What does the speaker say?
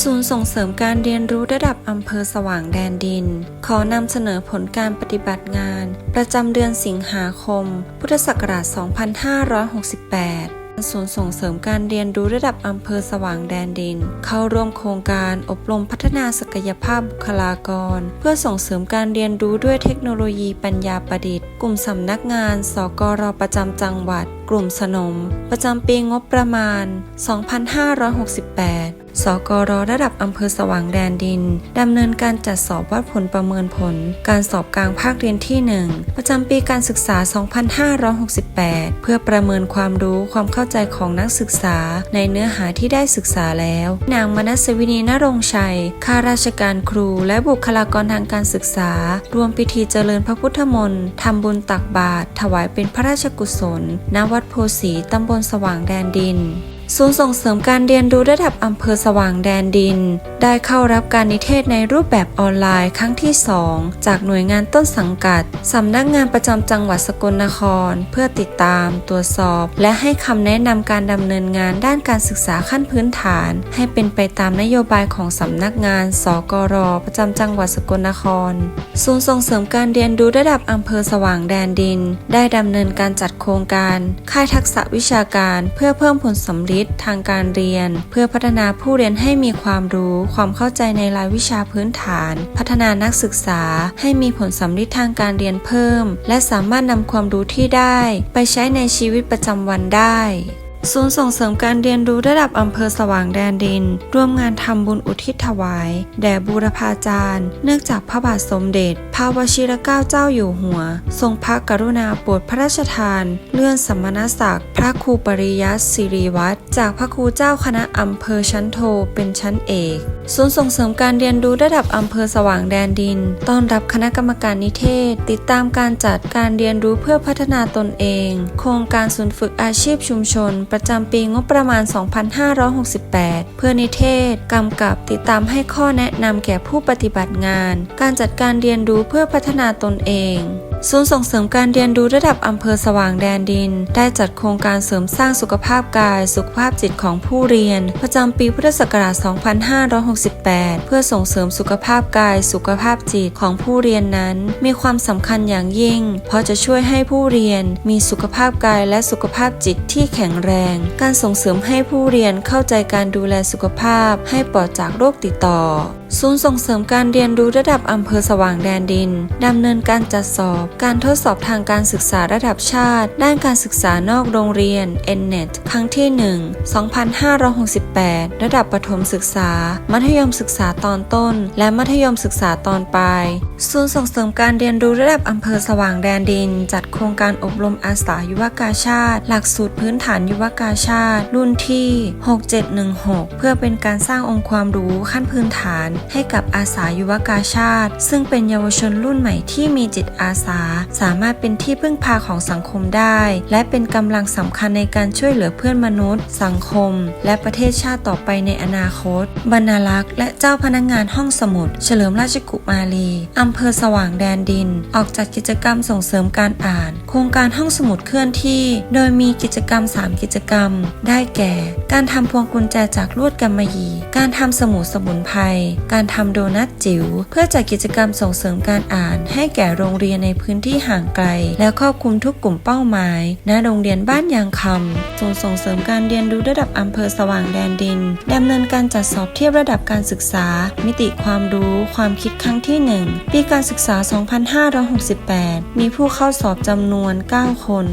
ศูนย์ส่งเสริมการเรียนรู้ระดับอำเภอสว่างแดนดิน ขอนำเสนอผลการปฏิบัติงาน ประจำเดือนสิงหาคม พุทธศักราช 2568ศูนย์ส่งเสริมการเรียนรู้ระดับอำเภอสว่างแดนดิน เข้าร่วมโครงการอบรมพัฒนาศักยภาพบุคลากร เพื่อส่งเสริมการเรียนรู้ด้วยเทคโนโลยีปัญญาประดิษฐ์ กลุ่มสำนักงาน สกรประจำจังหวัด กลุ่มสนม ประจำปีงบประมาณ 2568 สกรระดับอำเภอสว่างแดนดิน ดำเนินการจัดสอบวัดผลประเมินผล การสอบกลางภาคเรียนที่ 1 ประจำปีการศึกษา 2568 เพื่อประเมินความรู้ความเข้าใจของนักศึกษาในเนื้อหาที่ได้ศึกษาแล้ว นางมนัสวินีนรงชัย ข้าราชการครูและบุคลากรทางการศึกษา รวมพิธีเจริญพระพุทธมนต์ทำบุญตักบาตรถวายเป็นพระราชกุศล ณ วัดโพสีตำบลสว่างแดนดิน ศูนย์ส่งเสริมการเรียนรู้ระดับอำเภอสว่างแดนดิน ได้เข้ารับการนิเทศในรูปแบบออนไลน์ครั้งที่ 2 จากหน่วยงานต้นสังกัด สำนักงานประจำจังหวัดสกลนคร เพื่อติดตาม ตรวจสอบ และให้คำแนะนำการดำเนินงานด้านการศึกษาขั้นพื้นฐาน ให้เป็นไปตามนโยบายของสำนักงาน สกร ประจำจังหวัดสกลนคร ศูนย์ส่งเสริมการเรียนรู้ระดับอำเภอสว่างแดนดิน ได้ดำเนินการจัดโครงการ ค่ายทักษะวิชาการ เพื่อเพิ่มผลสำลิดทางการเรียน เพื่อพัฒนาผู้เรียนให้มีความรู้ ความเข้าใจในรายวิชาพื้นฐาน พัฒนานักศึกษาให้มีผลสำลิดทางการเรียนเพิ่ม และสามารถนำความรู้ที่ได้ ไปใช้ในชีวิตประจำวันได้ศูนย์ส่งเสริมการเรียนรู้ระดับอำเภอสว่างแดนดิน ร่วมงานทำบุญอุทิศถวาย แด่บูรพาจารย์ เนื่องจากพระบาทสมเด็จ พระวชิรเกล้าเจ้าอยู่หัว ทรงพระกรุณาโปรดพระราชทาน เลื่อนสมณศักดิ์ ระครูปริยัติสิริวัตรจากพระครูเจ้าคณะอำเภอชั้นโทเป็นชั้นเอกศูนย์ส่งเสริมการเรียนรู้ระดับอำเภอสว่างแดนดิน ต้อนรับคณะกรรมการนิเทศ ติดตามการจัดการเรียนรู้เพื่อพัฒนาตนเอง โครงการศูนย์ฝึกอาชีพชุมชน ประจำปีงบประมาณ 2568 เพื่อนิเทศ กำกับติดตามให้ข้อแนะนำแก่ผู้ปฏิบัติงาน การจัดการเรียนรู้เพื่อพัฒนาตนเอง ศูนย์ส่งเสริมการเรียนรู้ระดับอำเภอสว่างแดนดิน ได้จัดโครงการการเสริมสร้างสุขภาพกาย สุขภาพจิตของผู้เรียน ประจำปีพุทธศักราช 2568 เพื่อส่งเสริมสุขภาพกาย สุขภาพจิตของผู้เรียนนั้น มีความสำคัญอย่างยิ่ง เพราะจะช่วยให้ผู้เรียนมีสุขภาพกายและสุขภาพจิตที่แข็งแรง การส่งเสริมให้ผู้เรียนเข้าใจการดูแลสุขภาพ ให้ปลอดจากโรคติดต่อ ศูนย์ส่งเสริมการเรียนรู้ระดับอำเภอสว่างแดนดิน ดำเนินการจัดสอบ การทดสอบทางการศึกษาระดับชาติ ด้านการศึกษานอกโรงเรียน NNET ครั้งที่ 1 2568 ระดับประถมศึกษา มัธยมศึกษาตอนต้น และมัธยมศึกษาตอนปลาย ศูนย์ส่งเสริมการเรียนรู้ระดับอำเภอสว่างแดนดิน จัดโครงการอบรมอาสายุวกาชาติ หลักสูตรพื้นฐานยุวกาชาติ รุ่นที่ 6716 เพื่อเป็นการสร้างองค์ความรู้ขั้นพื้นฐานให้กับอาสายุวกาชาติ ซึ่งเป็นเยาวชนรุ่นใหม่ที่มีจิตอาสา สามารถเป็นที่พึ่งพาของสังคมได้ และเป็นกำลังสำคัญในการช่วยเหลือเพื่อนมนุษย์ สังคม และประเทศชาติต่อไปในอนาคต บรรณารักษ์และเจ้าพนักงานห้องสมุด เฉลิมราชกุมารีอำเภอสว่างแดนดิน ออกจัดกิจกรรมส่งเสริมการอ่าน โครงการห้องสมุดเคลื่อนที่ โดยมีกิจกรรม 3 กิจกรรม ได้แก่ การทำพวงกุญแจจากลวดกำมะหยี่ การทำสมุดสมุนไพรการทำโดนัทจิ๋วเพื่อจัดกิจกรรมส่งเสริมการอ่านให้แก่โรงเรียนในพื้นที่ห่างไกล และครอบคลุมทุกกลุ่มเป้าหมายณโรงเรียนบ้านยางคำศูนส่งเสริมการเรียนรู้ระดับอำเภอสว่างแดนดินดำเนินการจัดสอบเทียบระดับการศึกษา มิติความรู้ความคิดครั้งที่ 1 ปีการศึกษา 2568 มีผู้เข้าสอบจำนวน 9 คน